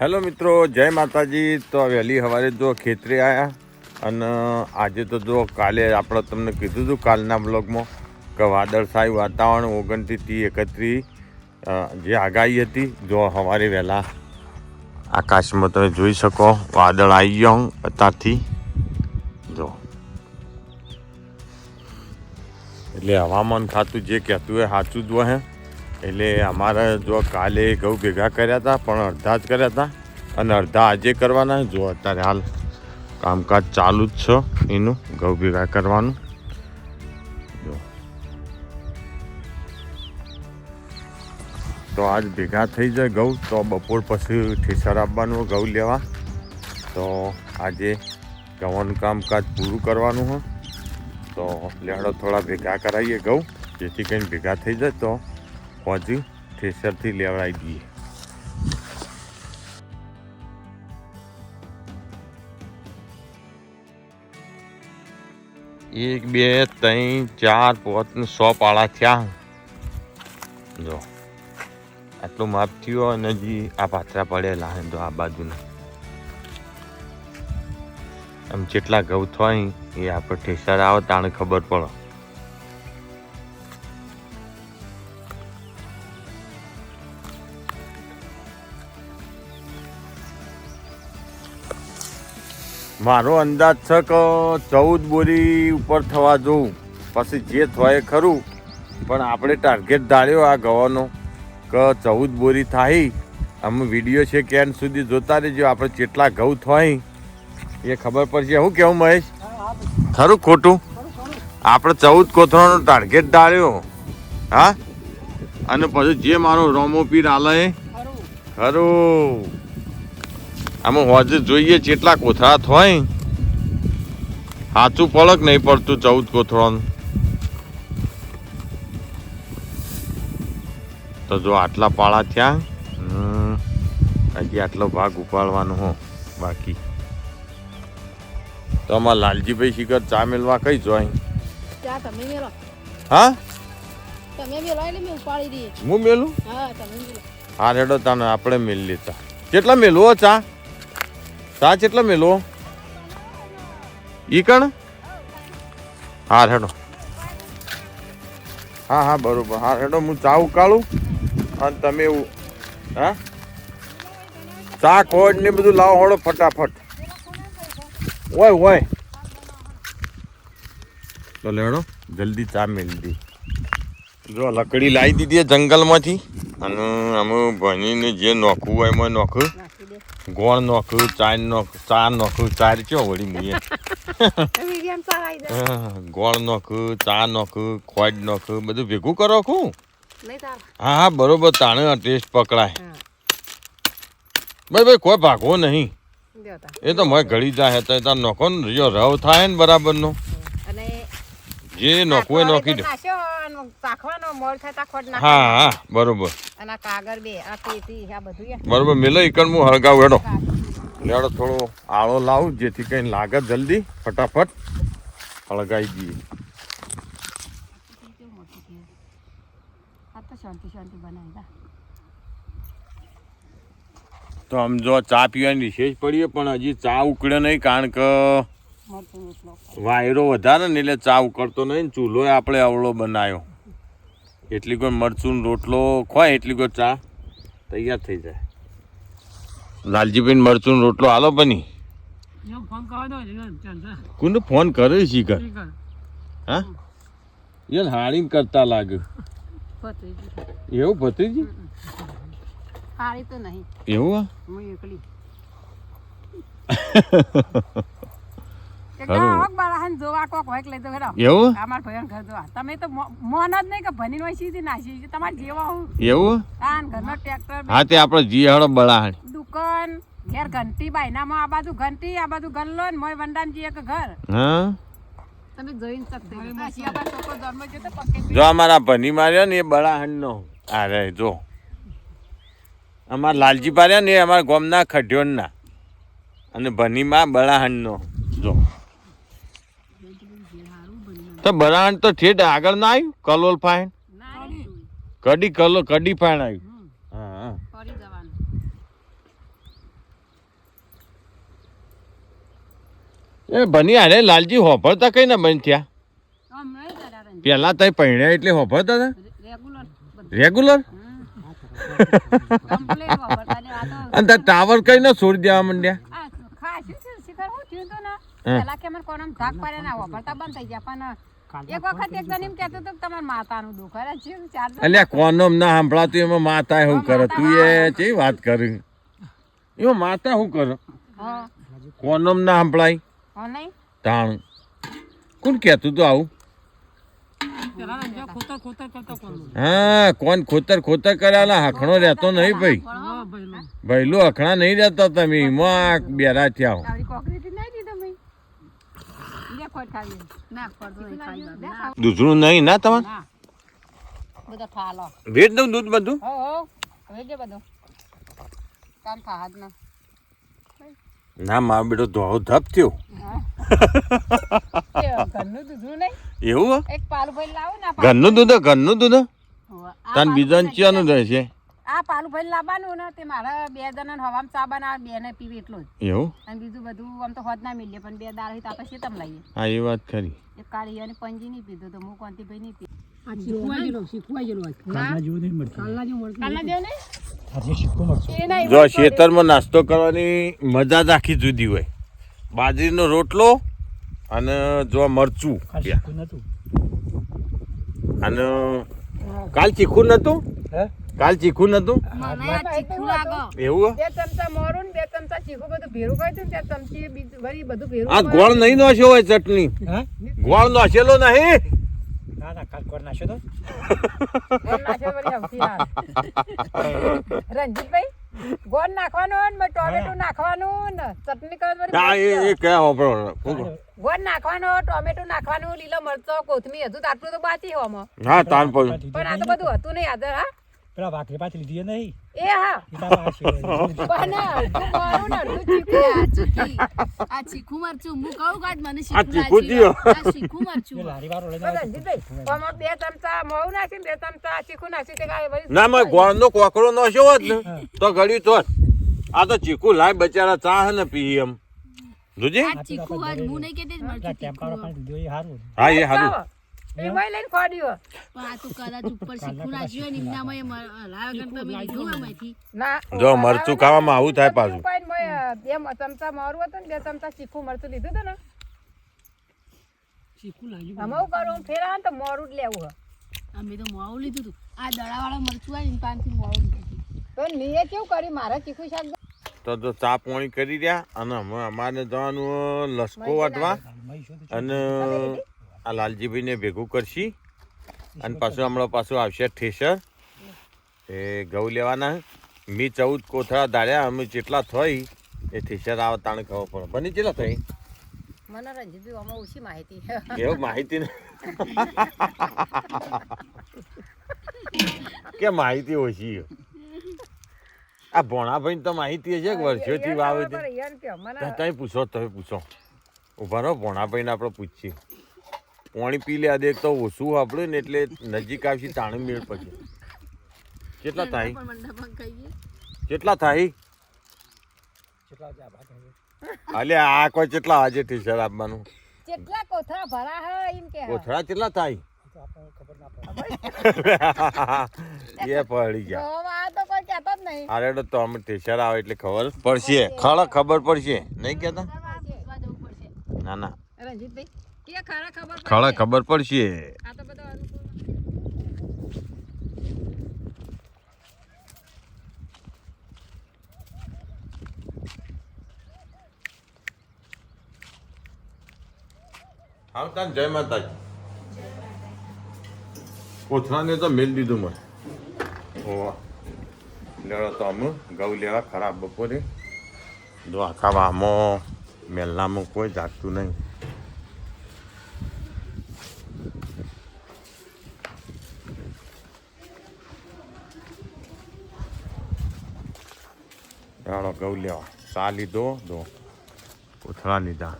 Hello મિત્રો, જય માતાજી. તો વહેલી સવારે જો ખેતરે આવ્યા અને આજે તો જો કાલે આપણે તમને કીધું હતું કાલના બ્લોગમાં કે વાદળછાયું વાતાવરણ ઓગણત્રીસથી એકત્રીસ જે આગાહી હતી, જો સવારે વહેલા આકાશમાં તમે જોઈ શકો, વાદળ આવી ગયો અત્યારથી. જો. એટલે હવામાન ખાતું જે કહેતું હોય સાચું જ હોય એટલે અમારે જો કાલે ઘઉં ભેગા કર્યા હતા, પણ અડધા જ કર્યા હતા અને અડધા આજે કરવાના જો અત્યારે હાલ કામકાજ ચાલુ જ છે એનું, ઘઉં ભેગા કરવાનું. તો આજ ભેગા થઈ જાય ઘઉં, તો બપોર પછી ઠેસર આપવાનું, ઘઉં લેવા. તો આજે ઘઉંનું કામકાજ પૂરું કરવાનું હોય તો લેડો થોડા ભેગા કરાવીએ ઘઉં, જેથી કરીને ભેગા થઈ જાય તો પહોંચી ઠેસરથી લેવડાવી દઈએ. એક, બે, ત્રણ, ચાર પાંચ સો પાળા થયા. જો, આટલું માપ થયું અને જે આ પાથરા પડેલા હે જો આ બાજુના. આમ જેટલા ઘઉં થાય એ આપણે ઠેસર આવે તાણે ખબર પડે. મારો અંદાજ છે કે ચૌદ બોરી ઉપર થવા જોઉં. પછી જે થાય ખરું. પણ આપણે ટાર્ગેટ ધાર્યો આ ગવાનો કે ચૌદ બોરી થાય. અમે વીડિયો છે કે સુધી જોતા રહેજો. આપણે કેટલા ઘઉં થાય એ ખબર પડશે. શું કેવું મહેશ? ખરું ખોટું? આપણે ચૌદ કોથળાનો ટાર્ગેટ ધાર્યો. હા? અને પછી જે મારો રોમો પીર આલે, ખરું. આમાં હોજે જોઈએ કેટલા કોથળા થાય સાચું પડક નહીં પડતું ચૌદ કોથળાનું. તો જો આટલા પાળા થયા હમ, હજી આટલો ભાગ ઉપાડવાનો હો બાકી. તો અમારા લાલજીભાઈ શિખર ચા મેળવા કઈ જોઈ ચા તમે મેલો? હા? તમે મેલો એટલે મેં ઉપાડી દઈએ. હું મેલું? હા તમે મેલો. હા રેડો તાને આપણે મેળ લેતા. કેટલા મેલવો ચા? ચા કેટલા મેલો? ઈ કણ? હા હેડો હા હા, બરોબર. હા હેડો હું ચા ઉકાળું અને તમે એવું, હા? ચા ખોડ ને બધું લાવો હોડો ફટાફટ. ઓય ઓય. તો લેડો, જલ્દી ચા મેળવી જો, લકડી લાવી દીધી જંગલમાંથી. અને અમે ભણીને જે નોખવું હોય એમાં નોખું. ગોળ નોખું ચાર નોખ ચા નોખું ચાર ચો વળી મુએ ચા ગોળ નોખું ચા નોખું ખોજ નોખું બધું ભેગું કરો ખું હા હા બરોબર તાણે ટેસ્ટ પકડાય. ભાઈ ભાઈ કોઈ ભાગવો નહીં. એ તો મેં ઘડી જાય તો નોખો ને રવ થાય ને બરાબરનો. જે નોખવું નોખી દો ચાખવાનો ખોટ. હા હા બરોબર. અને આ બે આ પેટી આ બધું બરોબર મેલો ઈકણ હું હળગાવ લેડો થોડો આળો લાવું જેથી કઈ લાગે જલ્દી. ફટાફટ હળગાઈ દઈએ તો આમ જો ચા પીવાની વિશેષ પડીએ પણ હજી ચા ઉકળ્યો નહીં કારણ કે વાયરો વધારે ને એટલે ચાવ કરતો નહીં ને ચૂલો આપણે અવળો બનાવ્યો એટલી કોઈ મરચું રોટલો ખોય એટલી કોઈ ચા? તૈયાર થઈ જાય. લાલજીભાઈ મરચું રોટલો હાલો બની. ચંદ્ર ફોન કરે શીખર. હા? યાર હાળી કરતા લાગે. એવું ભત્રીજી? હાળી તો નહીં. એવું? હું એકલી. એવું? અમાર ભાઈઓને તમે તો મોન જ નહીં કે ભણીને હોય સીધી નાસી. તમારે જેવા હું એવું? ઘરનો ટ્રેક્ટર હા તે આપણે જી હળો દુકાન ઘેર ઘંટી બાયનામાં આ બાજુ ઘંટી આ બાજુ ગલ્લો ને મોય વંડાનજી એક ઘર. હા? તમે જોઈને શકતે આ શિયાબા છોકરો જન્મ જો તો પકે જો અમારા ભની માર્યો ને એ બળાહણ નો અરે જો. અમારા લાલજી પાર્યા ને એ અમારા ગોમના ખઢ્યોનના અને ભનીમાં બળાહણનો જો. તો બરાણ તો ઠેઠ આગળ ના આવ્યું? કલોલ ફાઈન? કડી કલો કડી ફાઈન આવ્યું. એ બની આને લાલજી હોફળતા કઈ ના બંધ થયા? પેલા તઈ પહેણ્યા એટલે હોફળતા હતા રેગ્યુલર. અને ટાવર કઈ ના છોડી દેવા માંડ્યા? પેલા કે મને કોણ ધાક પડે ના હોભળતા બંધ થઈ ગયા પણ એક વખત એક જણ એમ કહેતો હતો કે તમારા માતાનું દુઃખ અરે છે ચાર જણ અલ્યા કોનમ ના સંભળાતું એમાં માતા શું કરે? તું એ ચેવી વાત કરી? એમાં માતા શું કરે? કોનમ ના સંભળાય? તાણ. કોણ કહેતું તું આવું? હા કોણ ખોતર ખોતર કર્યા હખણો રહેતો નહીં ભાઈ. ભૈલું હખણા નહીં રહેતા તમે એમાં બેરા થયા હો. આવડી કોકરીથી નહીં દીધો મેં લે ખોટ ખાવી ના પડતો નહીં ખાઈ લે ખાવ. દૂધનું નહીં ના થાલો. વેચ દઉં દૂધ બધું? ના મા બેટો ધોળો ધપ થયો. એવું ઘરનું દૂધ હે? ઘરનું દૂધ તન બીજા ચિયાનું રહેશે આ પાલુભાઈ લાવવાનું ને તે મારા બે જણા હવામાં ચા બનાવે બે ને પીવે એટલું જ. એવું? અને બીજું બધું આમ તો હોદ ના મિલીએ પણ બે દાળ હોય તો આપણે શેતમ લઈએ. હા એ વાત ખરી. એક કાળી અને પંજી નહીં પીધું તો હું કોંતીભાઈ નહીં પીધું. જો ખેતરમાં નાસ્તો કરવાની મજા જ આખી જુદી હોય. બાજરીનો રોટલો અને જો મરચું. કાલ અને કાલ ચીખું નતું? હે? કાલ ચીખું નતું? એવું બે ચમચા મોરું ને બે ચમચા ચીકુ બધું ભેરું કર્યું હતું ને ચમચી વળી બધું ભેરું આ ગોળ નહીં નોશ્યો હોય ચટણી. ગોળ નોશેલો નહીં. ના ના કાલ કોર નાખ્યો તો. ગોળ નાખવાનું ને ટોમેટો નાખવાનું ને ચટણી કરવાની હા એ એ ગોળ નાખવાનો ટોમેટો નાખવાનું લીલો મરચો કોથમીર હજુ તો આટલું તો બાકી હોમાં હા તાન પર પણ આ તો બધું હતું નહીં આદર હા. પેલા ભાખરી પાછી લીધી નહીં. એ હા. પણ અડધું મોરું ને અડધું ચીકુ. આ ચીખું. મરચું હું કહું કાજ મને શીખવું લાગ્યું. આ શીખું મરચું લારી વાળો લઈને આવ્યો. બે ચમચા મોરું નાખીને બે ચમચા ચીકુ નાખી તે કાંઈ વળી ના માં ગોળનો કોકરો નોશ્યો હોત ને તો ઘડી તો આ તો ચીકુ લાય બચારા ચા ને પી એમ. જોજે. આ આજ હું નહીં મરચું એ સારું હા એ સારું લઈને ખોડ્યું તો મર- જો મરચું ખાવામાં આવું થાય પાછું. બે ચમચા મારું હતું ને બે ચમચા ચીકુ મરચું લીધું હતું ને. આમાં હું કરું? ફેરા તો મોરું જ લેવું અમે તો મોડું લીધું હતું. આ દડાવાળા મરચું આવે ને લીધું તો મેં કેવું કર્યું? મારા ચીખું શાક તો જો ચા પોણી કરી રહ્યા અને અમારે જવાનું લસકો વાટવા અને આ લાલજીભાઈને ભેગું કરશી. અને પાછું હમણાં પાછું આવશે ઠેસર. એ ઘઉં લેવાના. મી ચૌદ કોથળા દાળ્યા અમે જેટલા થઈ એ ઠેસર આવે તાણે ખબર પડે બની કેટલા થઈ? મને રંજીતભાઈ આમાં ઓછી માહિતી. એવું માહિતી કે માહિતી ઓછી. છે. આ ભોણાભાઈ તો માહિતી હશે કે વર્ષોથી વાવે છે ત્યાં પૂછો તમે પૂછો. ઊભા રહો ભોણાભાઈને આપણે પૂછીએ. પાણી પી લે દેખ તો ઓછું આપણે ને એટલે નજીક આવશે તાણે મેળ પછી કેટલા થાય. કેટલા થાય? અલે આ કોઈ કેટલા આજે ટીચર આપવાનું? કેટલા કોથળા ભરા હે એમ કે કોથળા કેટલા થાય? એ તો આપણને ખબર ના પડી. ગયા. ગોવામાં તો કોઈ કહેતો જ નહીં. અરે તો અમે ટીચર આવે એટલે ખબર પડશે. ખરા ખબર પડશે. નહીં પડશે. ના ના. રંજીતભાઈ કે ખરા ખબર ખરા ખબર પડશે. આ તો બધો જય માતાજી. કોથળાને તો મેલ દીધું મને. ઓવા લેડો તો અમે ઘઉં લેવા ખરાબ બપોરે. આખા મેલનામાં કોઈ જાગતું નહીં. ચાલો ઘઉં લેવા. ચા લીધો? દો કોથળા લીધા.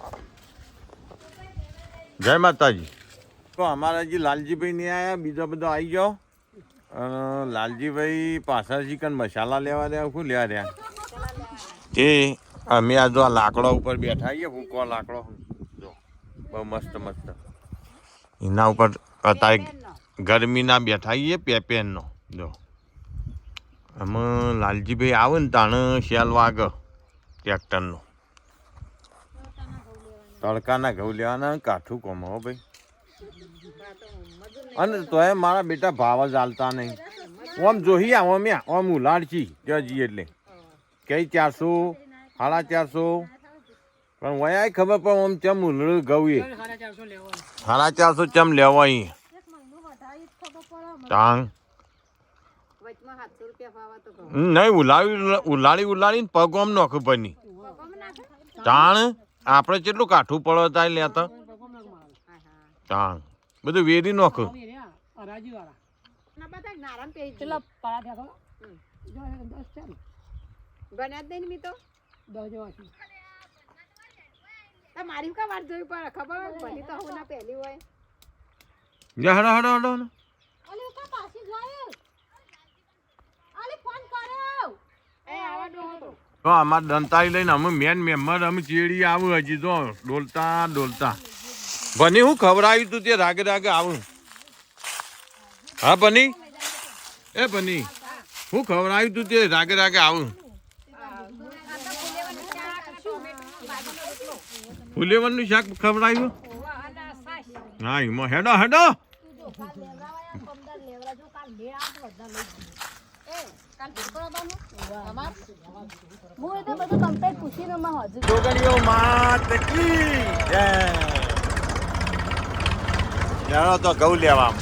જય માતાજી. તો અમારા જે લાલજીભાઈ નહીં આવ્યા બીજા બધા આવી જાઓ. લાલજીભાઈ પાછા ચિકન મસાલા લેવા રહ્યા શું લેવા રહ્યા? તે અમે આ જો આ લાકડા ઉપર બેઠા આવીએ હું લાકડો. બહુ મસ્ત મસ્ત. એના ઉપર અત્યારે ગરમીના બેઠા આવીએ પેપેનનો. જો. આમાં લાલજીભાઈ આવે ને તાણે શેલ વાગ ટ્રેક્ટરનો. તડકાના ઘઉં લેવાના કાઠું કોમ હો ભાઈ. અને તોય મારા બેટા ભાવ જ હાલતા નહીં. ઓમ જોઈ આવો મેં ઓમ ઉલાડશી જજી એટલે. કઈ ચારસો સાડા ચારસો. પણ વયા ખબર પણ ઓમ ચમ ઉલડ ઘઉં એ. સાડા ચારસો ચમ લેવા અહીં. ટાંગ વચમાં સાતસો રૂપિયા ફાવા તો કહો. હમ, નહીં ઉલાળી ઉલાળી ઉલાળીને પગ આમ નોખું બની. તાણ આપણે કેટલું કાઠું પડો તાય લેતા. હા, હા. તાણ બધું વેરી નોખું. મારી કા વાત ખબર હોય? ભલી તો હું ના પહેલી હોય. હડો હડો હડો હડો. અલે કા પાછી જાય અલે ફોન કર્યો એ આવા ડો હતો તો અમારે દંતાઈ લઈને અમે મેન મેમ્બર અમે ચેડી આવું હજી તો ડોલતા ડોલતા. બની, હું ખવડાવ્યું તું તે રાગે રાગે આવું. હા, બની? એ, બની. હું ખવડાવ્યું તું તે રાગે રાગે આવું. ફુલેવનનું શાક ખવડાવ્યું? હા, એમાં હેડો હેડો. હું એ તો બધું કમ્પ્લીટ પૂછીને માં હજુ છોકરીઓ માં તકલી જય. ચાલો તો ઘઉં લેવા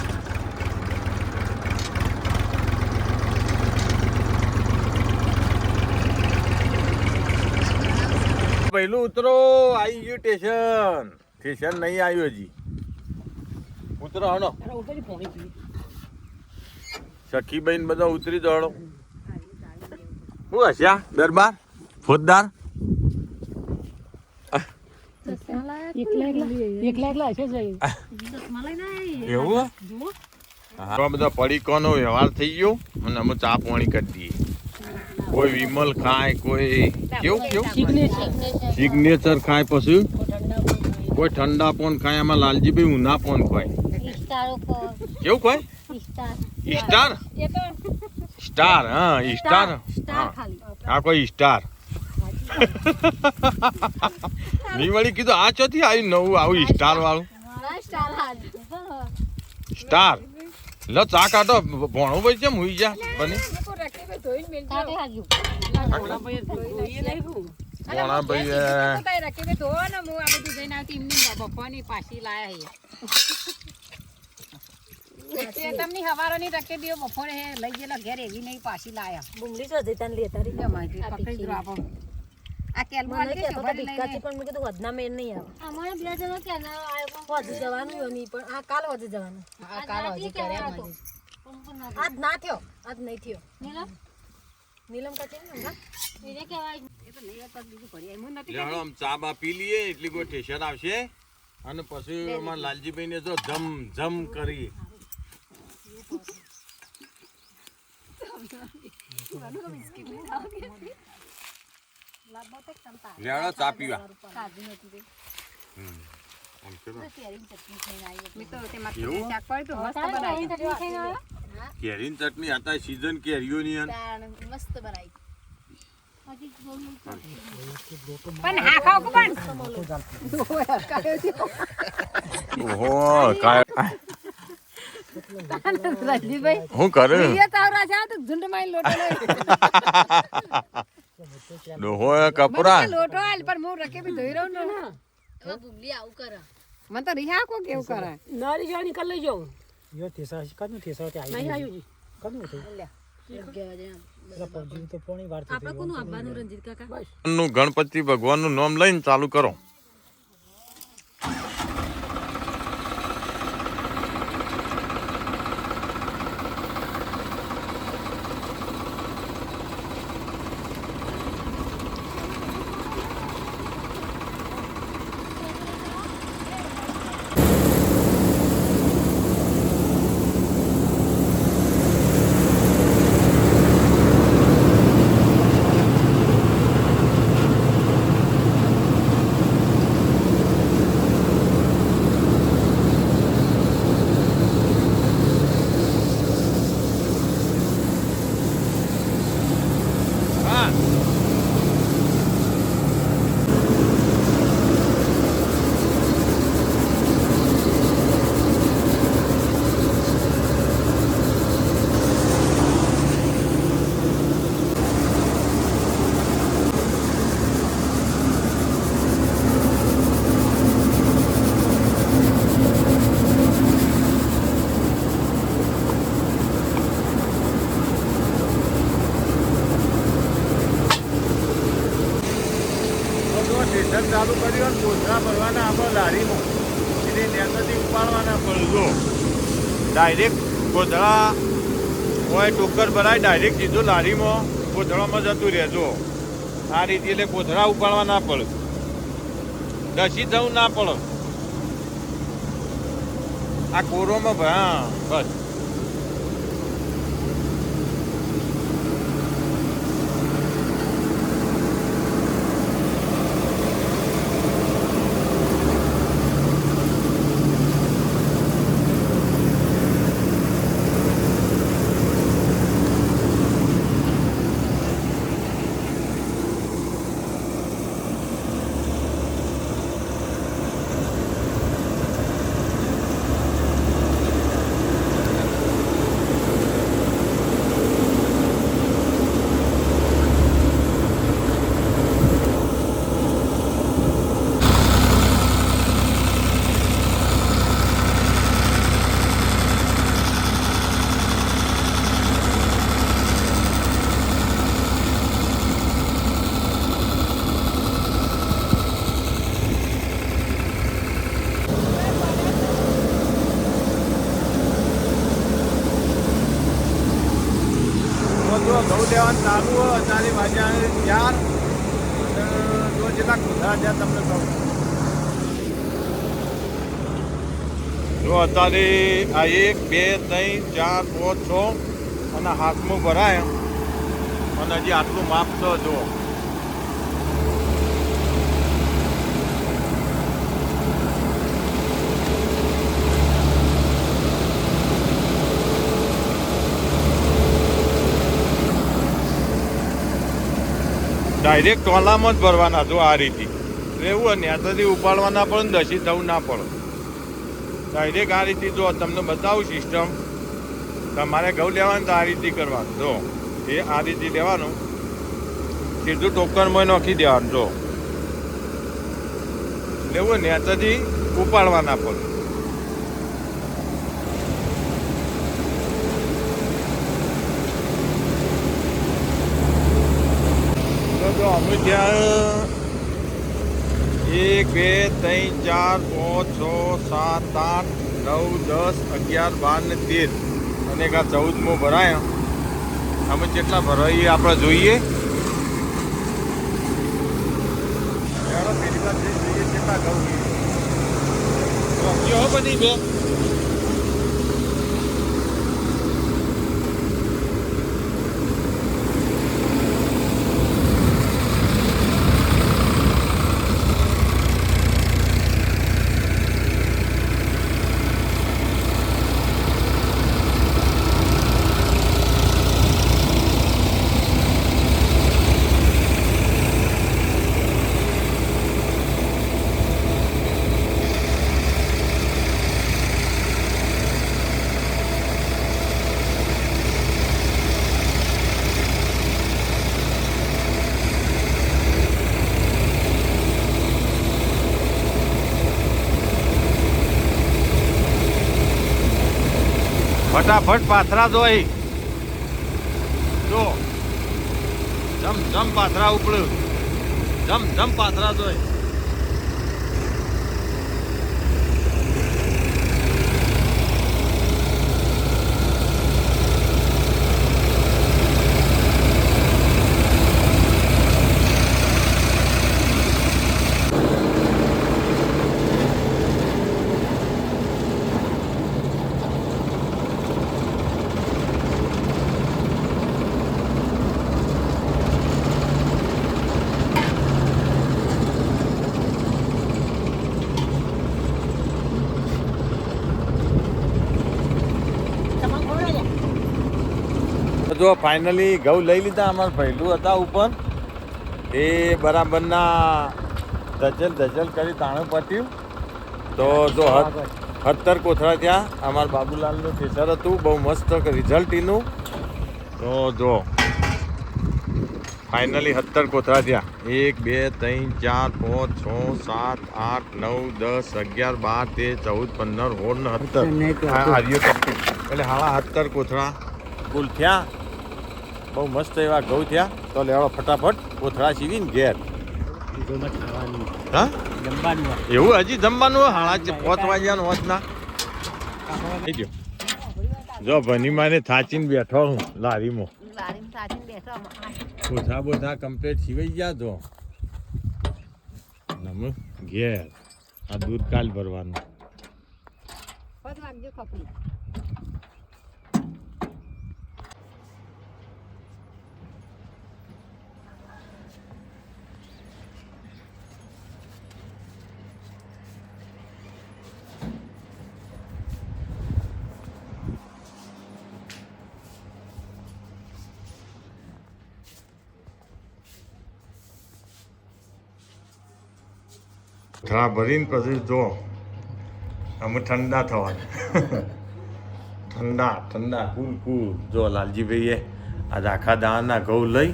પહેલું ઉતરો આવી ગયું સ્ટેશન સ્ટેશન નહીં આવ્યું હજી. ઉતરો હણો. સખી બહેન બધા ઉતરી દોડો શું હસ્યા દરબાર ફોજદાર. એવું હા? આ બધા પડીકોનો વ્યવહાર થઈ ગયો અને અમે ચા પાણી કરી દઈએ. કોઈ વિમલ ખાય કોઈ કેવું કેવું? સિગ્નેચર ખાય પછી? કોઈ ઠંડા પણ ખાય આમાં લાલજીભાઈ ઉના પણ ખાય કેવું ખાય સ્ટાર. એ તો સ્ટાર હા સ્ટાર હા આ કોઈ સ્ટારની વળી કીધું આ ચોથી આવ્યું નવું આવું સ્ટાર વાળું સ્ટાર લો ચા કાઢો ભણું ભાઈ કેમ હુઈ જા બની. ભોણા ભાઈ એ એ, તો તાઈ ને હું આ બધું જઈને આવતી એમની બફાની પાછી લાયા હે હવારો ની હવારોની રખી બપોરે હે લઈ ગયેલા ઘેર એવી નહીં પાછી લાયા. બુમલી તો જતા લેતા રહી. માજી, પકડી દો આપો. આ કેલ્બો મને કે ભીખાથી લઈને. પણ મેં કીધું વધના મેન નહીં આવે. અમારે બે જણા ક્યાં ના આવ્યો. વધુ જવાનું નહીં પણ આ કાલ વધુ જવાનું. આ કાલ હજી કર્યા માજી. આજ ના થયો આજ નહીં થયો. નીલમ? નીલમ કાચી ને એને કહેવાય. એ તો નહીં હતા, બીજું ભરી. નથી આમ ચા બા પી લઈએ એટલી કોઈ ટેશન આવશે. અને પછી અમારા લાલજીભાઈ ને જો જમ જમ કરી. લે હળો ચા પીવા. હતું. કેરીની ચટણી હતા સીઝન કેરીઓ ની મસ્ત બનાવી પણ હા ખાવ પણ? ઓહો કાય. રજનીભાઈ, હું કરે? ઈયે તાવરા છે, તો ઝુંડમાં ઈ લોટો લઈ. ડોહો એ કપરા. લોટો આલ, પર હું રકે બી ધોઈ રહ્યો ને. હવે બુબલી આવું કરે. મને તો રિહા કો કેવું કરે. નારી જાણી કર લઈ જાઉં. યો તેસા કદનું તેસા તે નહીં આવી આવ્યું વાર આપણે કોનું આવવાનું રંજીત કાકા? નું નામ લઈને ચાલુ કરો. ડાયરેક્ટ ગોધળા હોય ટોકર ભરાય ડાયરેક્ટ સીધો લારીમાં ગોધળામાં જતું રહેજો. આ રીતે એટલે ગોધળા ઉપાડવા ના પડે. દસી થવું ના પડે. આ કોરોમાં ભા બસ તો જો ઘઉં લેવાનું ચાલુ હોય ચાલી વાગ્યા ચાર અને જો જેટલા કોથળા છે તમને કહું જો અત્યારે આ એક, બે, ત્રણ, ચાર, પાંચ, છ અને હાથમાં ભરાય. અને હજી આટલું માપ છે જો ડાયરેક્ટ ટોલામાં જ ભરવાના જો આ રીતે. એવું હોય ત્યાંથી ઉપાડવાના પણ, દસી થવું ના પડે. ડાયરેક્ટ આ રીતે જો તમને બતાવું સિસ્ટમ તમારે ઘઉં લેવાનું તો આ રીતે કરવાનું. જો, એ આ રીતે લેવાનું. સીધું ટોકરમાં નાખી દેવાનું, જો. લેવું હોય ત્યાંથી ઉપાડવાના પડે તો અમે ત્યાં એક બે ત્રણ ચાર પાંચ છ સાત આઠ નવ દસ અગિયાર બાર ને તેર. અને એક આ ચૌદમો ભરાય. અમે કેટલા ભરાઈએ આપણે જોઈએ? પેલી વાત જોઈએ કેટલા. તો કયો હો બધી બે? ફટાફટ પાથરા ધોઈ. જો. જમ જમ પાથરા ઉપડ્યું. જમ જમ પાથરા જો જો ફાઇનલી ઘઉં લઈ લીધા અમારા પહેલું હતા ઉપર. એ બરાબરના ધજલ ધજલ કરી તાણું પટ્યું. તો જો સત્તર કોથળા ત્યાં અમારા બાબુલાલનું થેસર હતું. બહુ મસ્ત રિઝલ્ટ એનું. તો જો ફાઇનલી સત્તર કોથળા થયા. એક બે ત્રણ ચાર પાંચ છ સાત આઠ નવ દસ અગિયાર બાર તેર ચૌદ પંદર સોળ ને સત્તર આર્યો એટલે હાળા સત્તર કોથળા કુલ થયા. બહુ મસ્ત એવા ઘઉં થયા. તો લેવડો ફટાફટ કોથળા સીવીને ઘેર. હા? એવું હજી જમવાનું? હોય? છે પોત વાગ્યાનું હોત ના. થઈ ગયો. જો ભની માને થાચીને બેઠો હું લારીમાં. બેઠો બોથા કમ્પ્લીટ સીવાઈ ગયા તો. નમ ઘેર. આ દૂધ કાલ ભરવાનું. કોથળા ભરીને પછી જો અમે ઠંડા થવાના. ઠંડા ઠંડા. કુલ કુલ. જો લાલજીભાઈએ આજ આખા દાણાના ઘઉં લઈ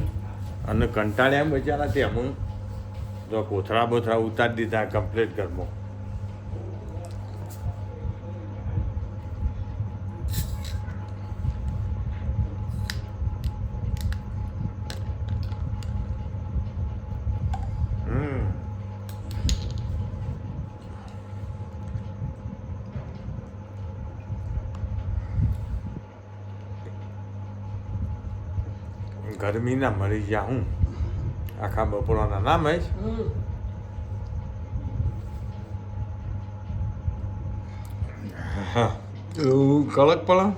અને કંટાળ્યા બચારા તે હું જો કોથળા બોથળા ઉતારી દીધા કમ્પ્લીટ ઘરમાં. ગરમી ના મરી ગયા હું. આખા બપોરાના નામ જ. એવું કડક પડા